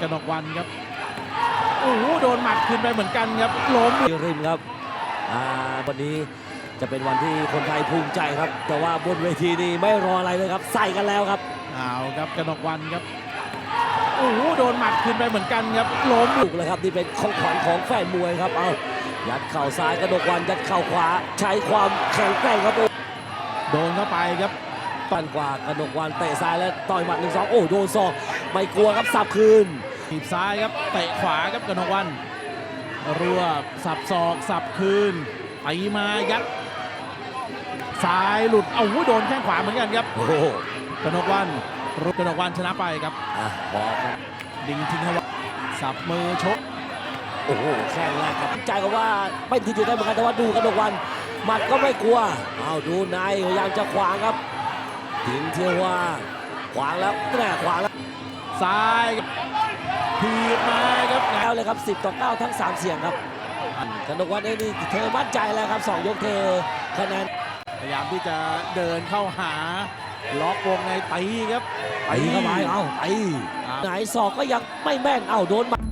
กนกวันครับโอ้โหโดนหมัดคืนไปเหมือนกันครับล้มริมครับอ่าวันนี้จะเป็นวันที่คนไทยภูมิใจครับ แต่ว่าบนเวทีนี้ไม่รออะไรเลยครับ ใส่กันแล้วครับเอาครับกนกวันครับโอ้โหโดนหมัดคืนไปเหมือนกันครับล้มถูกเลยครับนี่เป็นของขวัญของแฟนมวยครับเอายัดเข่าซ้ายกระดกวันยัดเข่าขวาใช้ความแข็งแกร่งครับโอ้โดนเข้าไปครับตันกว่ากระดกวันเตะซ้ายแล้วต่อยหมัดหนึ่งสองโอ้โดนศอกไม่กลัวครับสับคืน ถีบซ้ายครับเตะขวาครับกนกวันรัวสับศอกสับคืนตีมายัดซ้ายหลุดเอาหูโดนแข้งขวาเหมือนกันครับโอ้โหกนกวันรุกนกวันชนะไปครับอะพอครับดิงทิ้งให้ว่าสับมือชกโอ้โหแข้งแรกครับใจก็ว่าเป็นที่จุดได้เหมือนกันแต่ว่าดูกระดกวันหมัดก็ไม่กลัวเอาดูในพยายามจะขวางครับทิ้งเที่ยวว่าขวางแล้วแน่ขวางแล้วซ้ายครับถีบมา ครับแล้วเลยครับ 10 ต่อ 9 ทั้ง 3 เสียงครับกนกวันเองนี่เธอมั่นใจแล้วครับ 2 ยกเธอคะแนนพยายามที่จะเดินเข้าหาล็อกวงในตีครับไปเข้าไปเอาไปไหนศอกก็ยังไม่แม่นเอาโดนหมัด